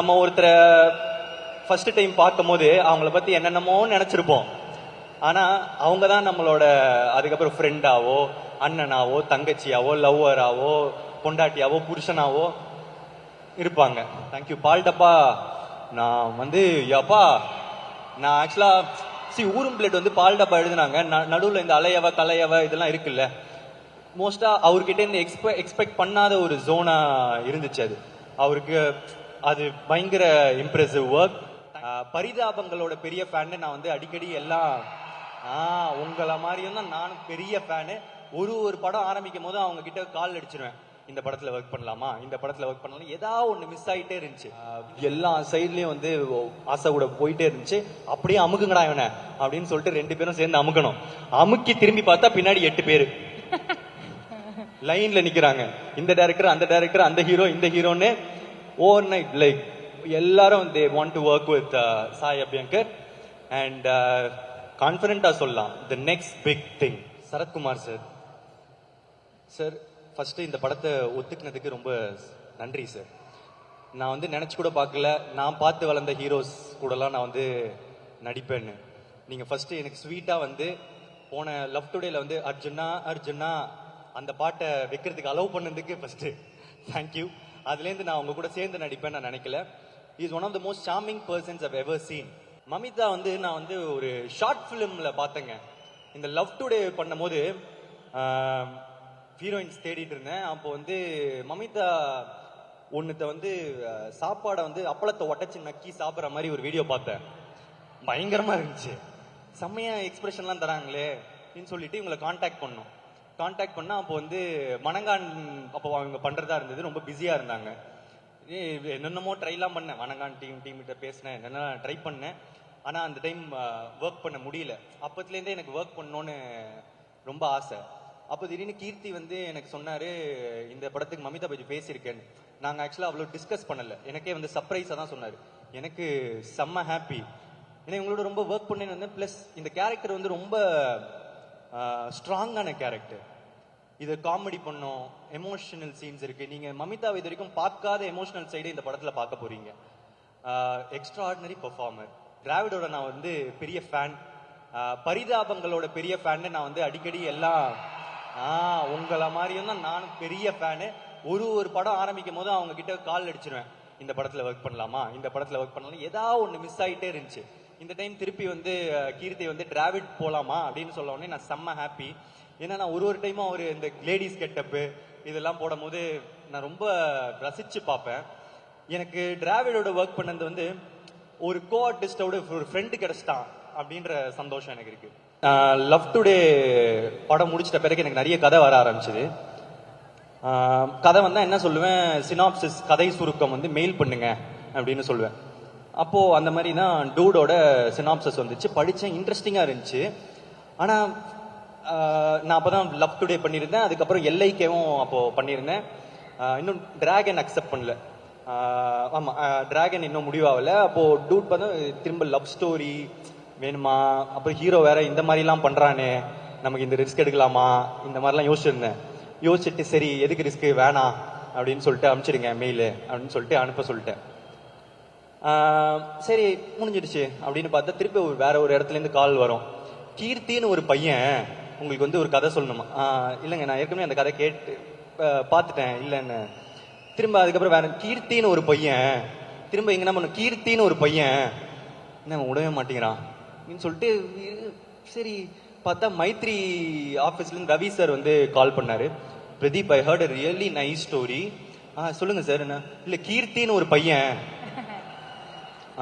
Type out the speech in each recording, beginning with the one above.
நம்ம ஒருத்தரை first time பார்க்கும்போது அவங்கள பற்றி என்னென்னமோ நினச்சிருப்போம். ஆனால் அவங்க தான் நம்மளோட அதுக்கப்புறம் ஃப்ரெண்டாவோ அண்ணனாவோ தங்கச்சியாவோ லவ்வராவோ பொண்டாட்டியாவோ புருஷனாவோ இருப்பாங்க. தேங்க்யூ பால்டப்பா நான் வந்து யப்பா நான் ஆக்சுவலாக சி ஊரும் பிளேட் வந்து பால் டப்பா எழுதுனாங்க. ந- நடுவில் இந்த அலையவ கலையவ இதெல்லாம் இருக்குல்ல. மோஸ்ட்டாக அவர்கிட்ட இருந்து எக்ஸ்பெ எக்ஸ்பெக்ட் பண்ணாத ஒரு ஜோனாக இருந்துச்சு அது. அவருக்கு அது பயங்கர இம்ப்ரெசிவ் ஒர்க் பரிதாபங்களோட பெரிய ஃபேன் நான் வந்து அடிக்கடி எல்லாம் ஆ உங்கள மாதிரியும் தான் நானும் பெரிய ஃபேனு ஒரு ஒரு படம் ஆரம்பிக்கும் போது அவங்க கிட்ட கால் அடிச்சிருவேன். இந்த படத்துல ஒர்க் பண்ணலாமா? இந்த படத்துல ஒர்க் பண்ணலாம்? ஏதாவது ஒண்ணு மிஸ் ஆயிட்டே இருந்துச்சு. எல்லா சைட்லயும் வந்து ஆசை கூட போயிட்டே இருந்துச்சு. அப்படியே அமுக்குங்கடா இவனை அப்படின்னு சொல்லிட்டு ரெண்டு பேரும் சேர்ந்து அமுக்கணும். அமுக்கி திரும்பி பார்த்தா பின்னாடி எட்டு பேரு. லைன்ல நிக்கிறாங்க. இந்த டைரக்டர் அந்த டைரக்டர் அந்த ஹீரோ இந்த ஹீரோன்னு ஓவர் நைட் லைக் எல்லாரும் they want to work with Sai Abhyankar and கான்பிடண்டா சொல்லலாம். The next big thing Sarathkumar sir sir first இந்த படத்தை ஒத்துக்கினதுக்கு ரொம்ப நன்றி சார் நான் வந்து நினச்சி கூட பார்க்கல. நான் பார்த்து வளர்ந்த ஹீரோஸ் கூடலாம் நான் வந்து நடிப்பேன்னு. நீங்கள் ஃபஸ்ட்டு எனக்கு ஸ்வீட்டாக வந்து போன லவ் டுடேல வந்து அர்ஜுனா அர்ஜுனா அந்த பாட்டை வைக்கிறதுக்கு அலோவ் பண்ணதுக்கு ஃபஸ்ட்டு தேங்க்யூ அதுலேருந்து நான் உங்க கூட சேர்ந்து நடிப்பேன் நான் நினைக்கல. Is one of the most charming persons of ever seen Mamitha வந்து நான் வந்து ஒரு ஷார்ட் ஃபிலிமில் பார்த்தேங்க. இந்த லவ் டுடே பண்ணும்போது ஹீரோயின்ஸ் தேடிட்டு இருந்தேன். அப்போ வந்து மமிதா ஒன்றுத்த வந்து சாப்பாடை வந்து அப்பளத்தை ஒட்டச்சு நக்கி சாப்பிட்ற மாதிரி ஒரு வீடியோ பார்த்தேன். பயங்கரமாக இருந்துச்சு. செம்மையாக எக்ஸ்பிரஷன்லாம் தராங்களே அப்படின்னு சொல்லிட்டு இவங்களை காண்டாக்ட் பண்ணோம். காண்டாக்ட் பண்ணால் அப்போ வந்து மணங்கான் அப்போ அவங்க பண்ணுறதா இருந்தது. ரொம்ப பிஸியாக இருந்தாங்க. என்னென்னமோ ட்ரைலாம் பண்ணேன். வணங்கான் டீம் டீம் கிட்ட பேசினேன். என்னென்ன ட்ரை பண்ணேன். ஆனால் அந்த டைம் ஒர்க் பண்ண முடியல. அப்பத்துலேருந்தே எனக்கு ஒர்க் பண்ணோன்னு ரொம்ப ஆசை. அப்போ திடீர்னு கீர்த்தி வந்து எனக்கு சொன்னார் இந்த படத்துக்கு மமிதா பஜி பேசியிருக்கேன்னு. நாங்கள் ஆக்சுவலாக அவ்வளோ டிஸ்கஸ் பண்ணலை. எனக்கே வந்து சர்ப்ரைஸாக தான் சொன்னார். எனக்கு செம்ம ஹாப்பி ஏன்னா இவங்களோட ரொம்ப ஒர்க் பண்ணேன்னு வந்து ப்ளஸ் இந்த கேரக்டர் வந்து ரொம்ப ஸ்ட்ராங்கான கேரக்டர் இது காமெடி பண்ணோம் எமோஷனல் சீன்ஸ் இருக்கு. நீங்க மமிதா இது வரைக்கும் பார்க்காத எமோஷனல் சைடு இந்த படத்துல பார்க்க போறீங்க. எக்ஸ்ட்ரா ஆர்டினரி பெர்ஃபார்மர் டிராவிடோட நான் வந்து பெரிய ஃபேன் பரிதாபங்களோட பெரிய ஃபேன் நான் வந்து அடிக்கடி எல்லாம் ஆ உங்களை மாதிரியும் தான் நானும் பெரிய ஃபேனு ஒரு ஒரு படம் ஆரம்பிக்கும் போது அவங்க கிட்ட கால் அடிச்சிருவேன். இந்த படத்துல ஒர்க் பண்ணலாமா? இந்த படத்துல ஒர்க் பண்ணலாம்? ஏதாவது ஒன்று மிஸ் ஆகிட்டே இருந்துச்சு. இந்த டைம் திருப்பி வந்து கீர்த்தி வந்து டிராவிட் போகலாமா அப்படின்னு சொல்ல உடனே நான் செம்ம ஹாப்பி ஏன்னா நான் ஒரு ஒரு டைமும் அவர் இந்த லேடிஸ் கெட்டப்பு இதெல்லாம் போடும்போது நான் ரொம்ப ரசித்து பார்ப்பேன். எனக்கு டிராவிடோட ஒர்க் பண்ணது வந்து ஒரு கோ ஆர்டிஸ்டோட ஒரு ஃப்ரெண்டு கிடைச்சிட்டான் அப்படின்ற சந்தோஷம் எனக்கு இருக்குது லவ் டுடே படம் முடிச்சிட்ட பிறகு எனக்கு நிறைய கதை வர ஆரம்பிச்சது. கதை வந்தால் என்ன சொல்லுவேன்? சினாப்சிஸ் கதை சுருக்கம் வந்து மெயில் பண்ணுங்க அப்படின்னு சொல்லுவேன். அப்போ அந்த மாதிரி தான் டூடோட சினாப்சஸ் வந்துச்சு. படித்தேன் இன்ட்ரெஸ்டிங்காக இருந்துச்சு. ஆனால் நான் நான் அப்பதான் லவ் டுடே பண்ணியிருந்தேன். அதுக்கப்புறம் எல்ஐக்கேவும் அப்போது பண்ணியிருந்தேன். இன்னும் டிராகன் அக்செப்ட் பண்ணல. ஆமாம் டிராகன் இன்னும் முடிவாகல. அப்போ டூட் பார்த்தா திரும்ப லவ் ஸ்டோரி வேணுமா? அப்புறம் ஹீரோ வேற இந்த மாதிரிலாம் பண்ணுறானே நமக்கு இந்த ரிஸ்க் எடுக்கலாமா? இந்த மாதிரிலாம் யோசிச்சிருந்தேன். யோசிச்சுட்டு சரி எதுக்கு ரிஸ்க்கு வேணாம். அப்படின்னு சொல்லிட்டு அனுப்பிச்சிடுங்க மெயில் அப்படின்னு சொல்லிட்டு அனுப்ப சொல்லிட்டேன். சரி முடிஞ்சிடுச்சு அப்படின்னு பார்த்தா திருப்பி வேற ஒரு இடத்துல இருந்து கால் வரும். கீர்த்தின்னு ஒரு பையன் உங்களுக்கு வந்து ஒரு கதை சொல்லணுமா? இல்லைங்க நான் ஏற்கனவே அந்த கதை கேட்டு பார்த்துட்டேன். இல்லைன்னு. திரும்ப அதுக்கப்புறம் வேற கீர்த்தின்னு ஒரு பையன் திரும்ப இங்க என்ன பண்ணும்? கீர்த்தின்னு ஒரு பையன் என்ன விடவே மாட்டேங்கிறான் அப்படின்னு சொல்லிட்டு சரி பார்த்தா மைத்ரி ஆஃபீஸ்லேருந்து ரவி சார் வந்து கால் பண்ணாரு. Pradeep I heard really nice story ah சொல்லுங்க சார் என்ன? இல்லை கீர்த்தின்னு ஒரு பையன்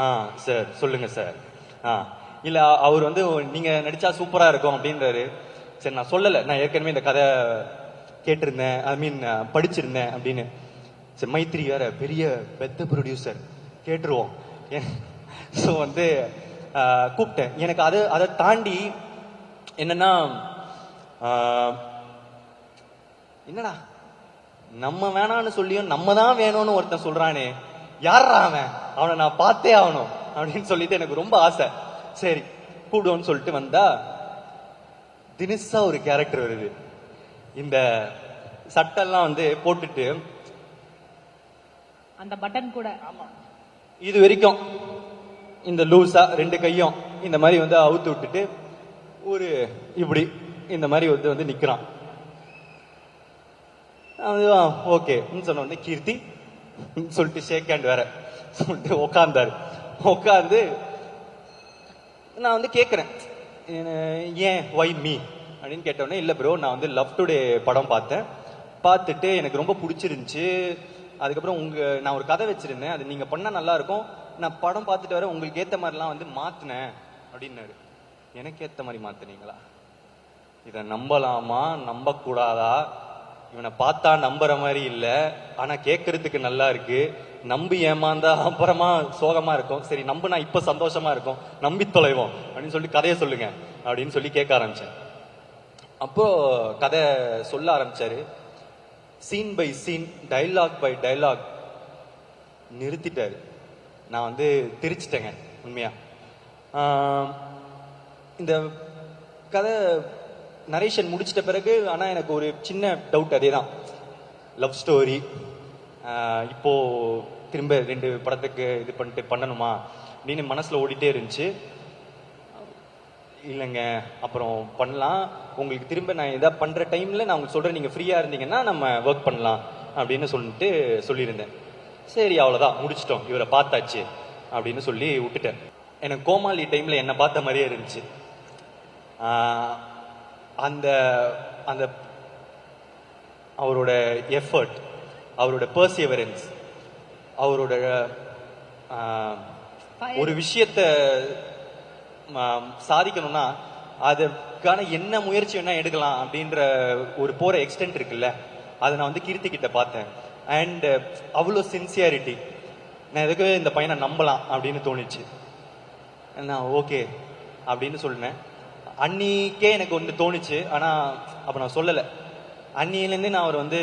ஆ சார் சொல்லுங்க சார் ஆ. இல்லை அவர் வந்து நீங்க நடிச்சா சூப்பராக இருக்கும் அப்படின்றாரு. சரி நான் சொல்லலை. நான் ஏற்கனவே இந்த கதை கேட்டிருந்தேன். ஐ மீன் படிச்சிருந்தேன் அப்படின்னு. சரி மைத்ரி வேற பெரிய பெத்த ப்ரொடியூசர் கேட்டுருவோம். ஸோ வந்து கூப்பிட்டேன். எனக்கு அது அதை தாண்டி என்னன்னா என்னடா? நம்ம வேணான்னு சொல்லியும் நம்ம தான் வேணும்னு ஒருத்தன் சொல்றானே. யாரா அவன்? அவனை நான் பார்த்தே ஆகணும் அப்படின்னு சொல்லிட்டு எனக்கு ரொம்ப ஆசை. சரி கூடுவோன்னு சொல்லிட்டு வந்தா தினிசா ஒரு கேரக்டர் வருது. இந்த சட்டெல்லாம் வந்து போட்டுட்டு அந்த பட்டன் கூட. இது வரைக்கும் இந்த லூஸா ரெண்டு கையும் இந்த மாதிரி வந்து அவுத்து விட்டுட்டு ஒரு இப்படி இந்த மாதிரி வந்து வந்து நிக்கிறான். ஓகே சொன்ன உடனே கீர்த்தி சொல்லிட்டு ஷேக் ஹேண்ட் வேற. சொல்லிட்டு உட்கார்ந்தாரு உட்காந்து நான் வந்து கேட்குறேன் ஏன் ஒய் மீ அப்படின்னு கேட்டோடனே இல்லை ப்ரோ நான் வந்து லவ் டுடே படம் பார்த்தேன். பார்த்துட்டு எனக்கு ரொம்ப பிடிச்சிருந்துச்சு. அதுக்கப்புறம் உங்க நான் ஒரு கதை வச்சிருந்தேன். அது நீங்க பண்ணா நல்லா இருக்கும். நான் படம் பார்த்துட்டு வர உங்களுக்கு ஏத்த மாதிரிலாம் வந்து மாத்தினேன். அப்படின்னாரு. எனக்கு ஏத்த மாதிரி மாத்துனீங்களா? இதை நம்பலாமா? நம்பக்கூடாதா? இவனை பார்த்தா நம்புற மாதிரி இல்லை. ஆனால் கேட்கறதுக்கு நல்லா இருக்கு. நம்பி ஏமாந்தா அப்புறமா சோகமா இருக்கும். சரி நம்ப நான் இப்போ சந்தோஷமா இருக்கும். நம்பி தொலைவோம். அப்படின்னு சொல்லி கதையை சொல்லுங்க. அப்படின்னு சொல்லி கேட்க ஆரம்பிச்சேன். அப்போ கதை சொல்ல ஆரம்பிச்சாரு. Scene by scene dialogue by dialogue நிறுத்திட்டாரு. நான் வந்து திரிச்சிட்டேங்க உண்மையா. இந்த கதை நரேஷன் முடிச்சிட்ட பிறகு ஆனால் எனக்கு ஒரு சின்ன டவுட் அதே தான் லவ் ஸ்டோரி இப்போ திரும்ப ரெண்டு படத்துக்கு இது பண்ணிட்டு பண்ணணுமா அப்படின்னு மனசில் ஓடிட்டே இருந்துச்சு. இல்லைங்க அப்புறம் பண்ணலாம். உங்களுக்கு திரும்ப நான் எதாவது பண்ணுற டைமில் நான் உங்களுக்கு சொல்கிறேன் நீங்கள் ஃப்ரீயாக இருந்தீங்கன்னா நம்ம ஒர்க் பண்ணலாம் அப்படின்னு சொல்லிட்டு சொல்லியிருந்தேன். சரி அவ்வளோதான் முடிச்சிட்டோம். இவரை பார்த்தாச்சு அப்படின்னு சொல்லி விட்டுட்டேன். எனக்கு கோமாளி டைமில் என்னை பார்த்த மாதிரியே இருந்துச்சு. அந்த அந்த அவரோட எஃபர்ட் அவரோட பர்சியவரன்ஸ் அவரோட ஒரு விஷயத்த சாதிக்கணும்னா அதுக்கான என்ன முயற்சி வேணா எடுக்கலாம் அப்படின்ற ஒரு போற எக்ஸ்டென்ட் இருக்குல்ல அதை நான் வந்து கீர்த்தி கிட்ட பார்த்தேன். அண்ட் அவ்வளோ சின்சியாரிட்டி நான் எதுக்கு இந்த பையனை நம்பலாம் அப்படின்னு தோணுச்சு. நான் ஓகே அப்படின்னு சொன்னேன். அன்னிக்கே எனக்கு ஒன்று தோணுச்சு ஆனால் அப்போ நான் சொல்லலை. அன்னியிலேருந்து நான் அவர் வந்து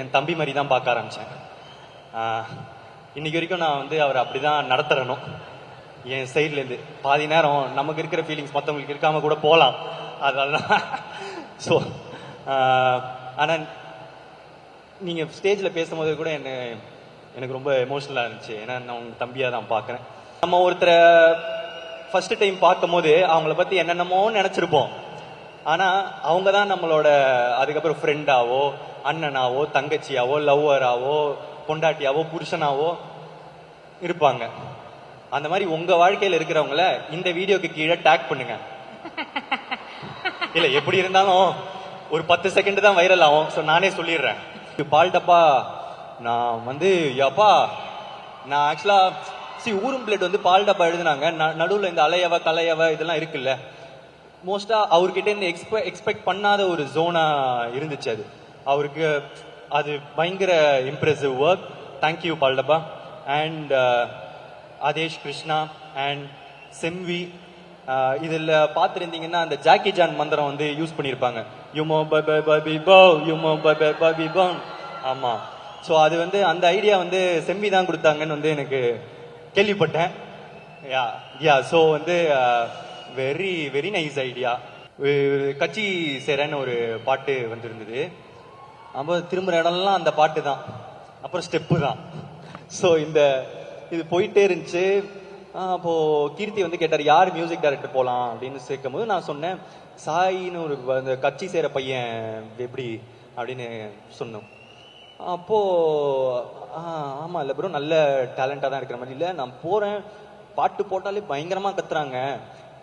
என் தம்பி மாதிரி தான் பார்க்க ஆரம்பித்தேன் ஆஹ், இன்னைக்கு வரைக்கும் நான் வந்து அவர் அப்படி தான் நடத்துறணும். என் சைட்லேருந்து பாதி நேரம் நமக்கு இருக்கிற ஃபீலிங்ஸ் மற்றவங்களுக்கு இருக்காமல் கூட போகலாம் அதனால ஸோ ஆனால் நீங்கள் ஸ்டேஜில் பேசும்போது கூட என்ன எனக்கு ரொம்ப எமோஷ்னலாக இருந்துச்சு. ஏன்னா நான் உங்கள் தம்பியாக தான் பார்க்குறேன். நம்ம ஒருத்தரை ஃபர்ஸ்ட் டைம் பார்க்கும்போது அவங்கள பற்றி என்னென்னமோ நினச்சிருப்போம். ஆனால் அவங்க தான் நம்மளோட அதுக்கப்புறம் ஃப்ரெண்டாவோ அண்ணனாவோ தங்கச்சியாவோ லவ்வராவோ பொண்டாட்டியாவோ புருஷனாவோ இருப்பாங்க. அந்த மாதிரி உங்கள் வாழ்க்கையில் இருக்கிறவங்கள இந்த வீடியோக்கு கீழே டேக் பண்ணுங்க. இல்லை எப்படி இருந்தாலும் ஒரு பத்து செகண்ட் தான் வைரல் ஆகும். ஸோ நானே சொல்லிடுறேன். இது பால் டப்பா நான் வந்து யப்பா நான் ஆக்சுவலாக சி ஊரும் பிளேட் வந்து பால் டப்பா எழுதுனாங்க. நடுவில் இந்த அலையவ கலையவ இதெல்லாம் இருக்குல்ல. மோஸ்டா அவர்கிட்ட இருந்து எக்ஸ்பெக்ட் எக்ஸ்பெக்ட் பண்ணாத ஒரு ஜோனா இருந்துச்சு அது. அவருக்கு அது பயங்கர impressive work thank you Paaldabba and Adesh Krishna and செம்வி இதில் பார்த்துருந்தீங்கன்னா அந்த ஜாக்கி ஜான் மந்திரம் வந்து யூஸ் பண்ணியிருப்பாங்க யுமோ பை பபி போ யுமோ பை பபி போன் ஆமாம் ஸோ அது வந்து அந்த ஐடியா வந்து செம்மி தான் கொடுத்தாங்கன்னு வந்து எனக்கு கேள்விப்பட்டேன். யா யா ஸோ வந்து வெரி வெரி நைஸ் ஐடியா கட்சி சேரன்னு ஒரு பாட்டு வந்திருந்தது. அப்போ திரும்புற இடம்லாம் அந்த பாட்டு தான். அப்புறம் ஸ்டெப்பு தான். ஸோ இந்த இது போயிட்டே இருந்துச்சு. அப்போது கீர்த்தி வந்து கேட்டார் யார் மியூசிக் டைரக்டர் போகலாம் அப்படின்னு சேர்க்கும்போது நான் சொன்னேன் சாயின்னு ஒரு அந்த கட்சி சேர பையன் எப்படி? அப்படின்னு சொன்னோம். அப்போது ஆமாம் ஆமா இல்ல ப்ரோ நல்ல டேலண்டா தான் இருக்கிற மாதிரி. இல்ல நான் போறேன். பாட்டு போட்டாலே பயங்கரமா கத்துறாங்க.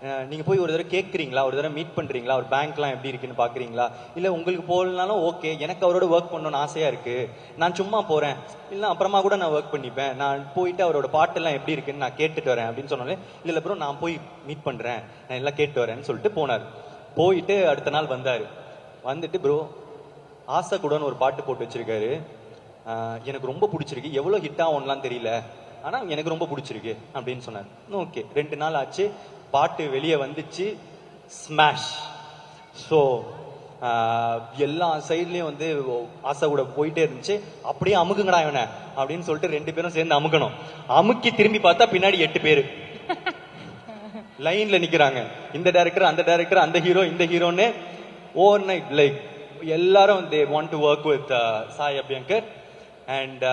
நீங்கள் நீங்க போய் ஒரு தடவை கேட்குறீங்களா ஒரு தடவை மீட் பண்றீங்களா? ஒரு பேங்க்லாம் எப்படி இருக்குன்னு பாக்குறீங்களா? இல்ல உங்களுக்கு போகலனாலும் ஓகே எனக்கு அவரோட ஒர்க் பண்ணணும்னு ஆசையா இருக்கு. நான் சும்மா போறேன். இல்ல அப்புறமா கூட நான் ஒர்க் பண்ணிப்பேன். நான் போயிட்டு அவரோட பாட்டெல்லாம் எப்படி இருக்குன்னு நான் கேட்டுட்டு வரேன் அப்படின்னு சொன்னாலே இல்ல ப்ரோ நான் போய் மீட் பண்றேன். நான் எல்லாம் கேட்டு வரேன்னு சொல்லிட்டு போனார். போயிட்டு அடுத்த நாள் வந்தாரு. வந்துட்டு ப்ரோ ஆசை கூடன்னு ஒரு பாட்டு போட்டு வச்சிருக்காரு. எனக்கு ரொம்ப பிடிச்சிருக்கு. எவ்வளோ ஹிட் ஆகும்லாம் தெரியல. ஆனால் எனக்கு ரொம்ப பிடிச்சிருக்கு அப்படின்னு சொன்னார். ஓகே ரெண்டு நாள் ஆச்சு. பாட்டு வெளியே வந்துச்சு. ஸ்மாஷ் ஸோ எல்லா சைட்லேயும் வந்து ஆசை கூட போயிட்டே இருந்துச்சு. அப்படியே அமுக்குங்கடா இவனை அப்படின்னு சொல்லிட்டு ரெண்டு பேரும் சேர்ந்து அமுக்கணும். அமுக்கி திரும்பி பார்த்தா பின்னாடி எட்டு பேர். லைன்ல நிக்கிறாங்க. இந்த டேரக்டர் அந்த டேரக்டர் அந்த ஹீரோ இந்த ஹீரோன்னு ஓவர் நைட் லைக் எல்லாரும் they want to work with Sai Abhyankar. And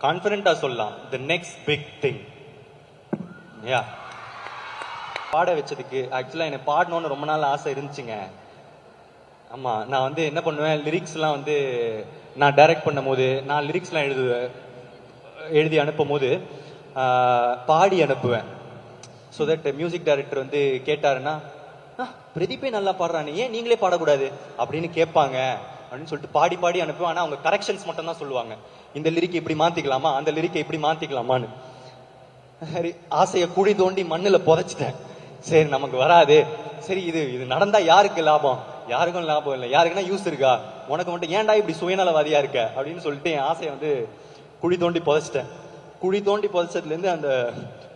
கான்பிடண்டா uh, சொல்லலாம். The next big thing yeah பாட வச்சதுக்கு ஆக்சுவலாக எனக்கு பாடணும்னு ரொம்ப நாள் ஆசை இருந்துச்சுங்க. ஆமாம் நான் வந்து என்ன பண்ணுவேன் லிரிக்ஸ்லாம் வந்து நான் டைரக்ட் பண்ணும்போது நான் லிரிக்ஸ்லாம் எழுதுவேன் எழுதி அனுப்பும் போது பாடி அனுப்புவேன். ஸோ தட் மியூசிக் டைரக்டர் வந்து கேட்டாருன்னா "ஆ, பிரதீப்பே நல்லா பாடுறானே ஏன் நீங்களே பாடக்கூடாது? அப்படின்னு கேட்பாங்க. அப்படின்னு சொல்லிட்டு பாடி பாடி அனுப்புவேன். ஆனால் அவங்க கரெக்ஷன்ஸ் மட்டும் தான் சொல்லுவாங்க. இந்த லிரிக்கை இப்படி மாத்திக்கலாமா? அந்த லிரிக்கை இப்படி மாத்திக்கலாமான்னு. சரி ஆசையை குழி தோண்டி மண்ணுல புதைச்சிட்டேன். சரி நமக்கு வராது. சரி இது இது நடந்தா யாருக்கு லாபம்? யாருக்கும் லாபம் இல்லை. யாருக்குன்னா யூஸ் இருக்கா? உனக்கு மட்டும் ஏன்டா இப்படி சுயநலவாதியா இருக்க? அப்படின்னு சொல்லிட்டு என் ஆசையை வந்து குழி தோண்டி புதைச்சிட்டேன். குழி தோண்டி புதைச்சதுல இருந்து அந்த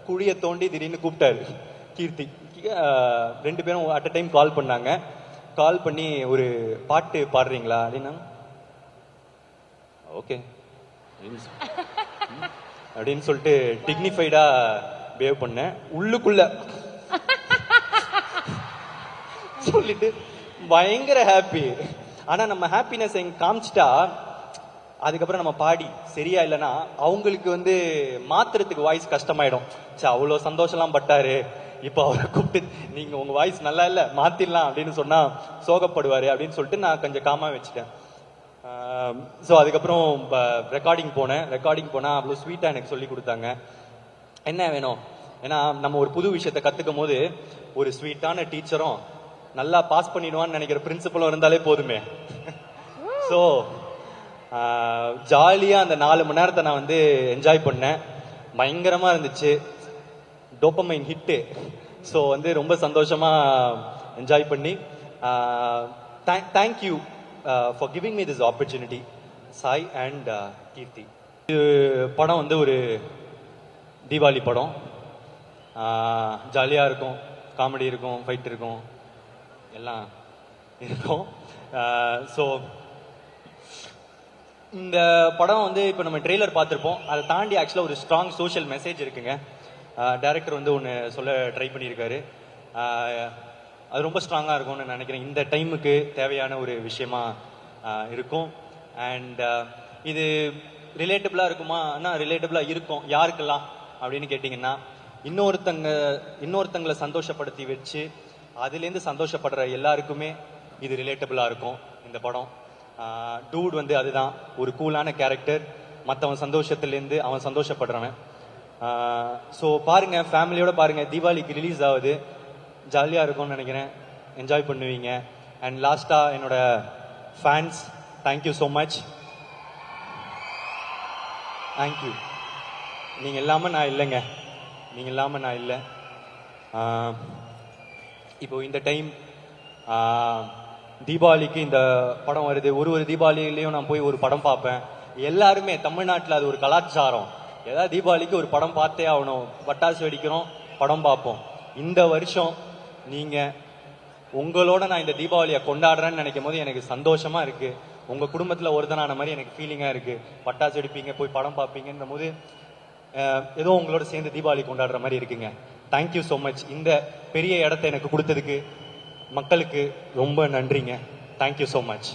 குழியை தோண்டி திடீர்னு கூப்பிட்டாரு கீர்த்தி. ரெண்டு பேரும் அட் அ டைம் கால் பண்ணாங்க. கால் பண்ணி ஒரு பாட்டு பாடுறீங்களா அப்படின்னா ஓகே அப்படின்னு சொல்லிட்டு டிக்னிஃபைடா பிஹேவ் பண்ணேன். உள்ளுக்குள்ள. சொல்லிட்டு பயங்கர ஹாப்பி ஆனா நம்ம ஹாப்பினஸ் எங்க காமிச்சிட்டா அதுக்கப்புறம் நம்ம பாடி சரியா இல்லைன்னா அவங்களுக்கு வந்து மாத்துறதுக்கு வாய்ஸ் கஷ்டமாயிடும். சே அவ்வளோ சந்தோஷம்லாம் பட்டாரு. இப்போ அவரை கூப்பிட்டு நீங்க உங்க வாய்ஸ் நல்லா இல்ல மாத்திடலாம் அப்படின்னு சொன்னா சோகப்படுவாரு அப்படின்னு சொல்லிட்டு நான் கொஞ்சம் காமா வச்சுட்டேன். ஸோ அதுக்கப்புறம் ரெக்கார்டிங் போனேன். ரெக்கார்டிங் போனால் அவ்வளோ ஸ்வீட்டாக எனக்கு சொல்லி கொடுத்தாங்க. என்ன வேணும்? ஏன்னா நம்ம ஒரு புது விஷயத்தை கற்றுக்கும் போது ஒரு ஸ்வீட்டான டீச்சரும் நல்லா பாஸ் பண்ணிடுவான்னு நினைக்கிற பிரின்சிபலும் இருந்தாலே போதுமே. ஸோ ஜாலியாக அந்த நாலு மணி நேரத்தை நான் வந்து என்ஜாய் பண்ணேன். பயங்கரமாக இருந்துச்சு. டோப்பமைன் ஹிட்டு ஸோ வந்து ரொம்ப சந்தோஷமாக என்ஜாய் பண்ணி thank you for giving me this opportunity Sai and Keerthi இது படம் வந்து ஒரு தீபாவளி படம். ஜாலியாக இருக்கும். காமெடி இருக்கும் ஃபைட் இருக்கும். எல்லாம் இருக்கும். ஸோ இந்த படம் வந்து இப்போ நம்ம ட்ரெய்லர் பார்த்துருப்போம். அதை தாண்டி ஆக்சுவலாக ஒரு ஸ்ட்ராங் சோஷியல் மெசேஜ் இருக்குங்க. டேரக்டர் வந்து ஒன்று சொல்ல ட்ரை பண்ணியிருக்காரு. அது ரொம்ப ஸ்ட்ராங்காக இருக்கும்னு நினைக்கிறேன். இந்த டைமுக்கு தேவையான ஒரு விஷயமா இருக்கும். அண்ட் இது ரிலேட்டபிளாக இருக்குமா? ஆனால் ரிலேட்டபிளாக இருக்கும். யாருக்கெல்லாம்? அப்படின்னு கேட்டிங்கன்னா இன்னொருத்தங்க இன்னொருத்தங்களை சந்தோஷப்படுத்தி வச்சு அதுலேருந்து சந்தோஷப்படுற எல்லாருக்குமே இது ரிலேட்டபிளாக இருக்கும் இந்த படம். டூட் வந்து அதுதான். ஒரு கூலான கேரக்டர் மற்றவன் சந்தோஷத்துலேருந்து அவன் சந்தோஷப்படுறவன். ஸோ பாருங்க ஃபேமிலியோட பாருங்க தீபாவளிக்கு ரிலீஸ் ஆகுது. ஜாலியாக இருக்கும்னு நினைக்கிறேன். என்ஜாய் பண்ணுவீங்க. அண்ட் லாஸ்ட்டாக என்னோட fans thank you so much thank you நீங்கள் இல்லாமல் நான் இல்லைங்க. நீங்கள் இல்லாமல் நான் இல்லை. இப்போது இப்போ இந்த டைம் தீபாவளிக்கு இந்த படம் வருது. ஒரு ஒரு தீபாவளிலையும் நான் போய் ஒரு படம் பார்ப்பேன். எல்லாருமே தமிழ்நாட்டில் அது ஒரு கலாச்சாரம். ஏதாவது தீபாவளிக்கு ஒரு படம் பார்த்தே ஆகணும். பட்டாசு வெடிக்கிறோம் படம் பார்ப்போம். இந்த வருஷம் நீங்கள் உங்களோட நான் இந்த தீபாவளியை கொண்டாடுறேன்னு நினைக்கும் போது எனக்கு சந்தோஷமாக இருக்குது உங்கள் குடும்பத்தில் ஒருத்தனான மாதிரி எனக்கு ஃபீலிங்காக இருக்குது பட்டாசு வெடிப்பீங்க போய் படம் பார்ப்பீங்கன்ற போது ஏதோ உங்களோட சேர்ந்து தீபாவளி கொண்டாடுற மாதிரி இருக்குங்க. தேங்க்யூ ஸோ மச் இந்த பெரிய இடத்த எனக்கு கொடுத்ததுக்கு மக்களுக்கு ரொம்ப நன்றிங்க. Thank you so much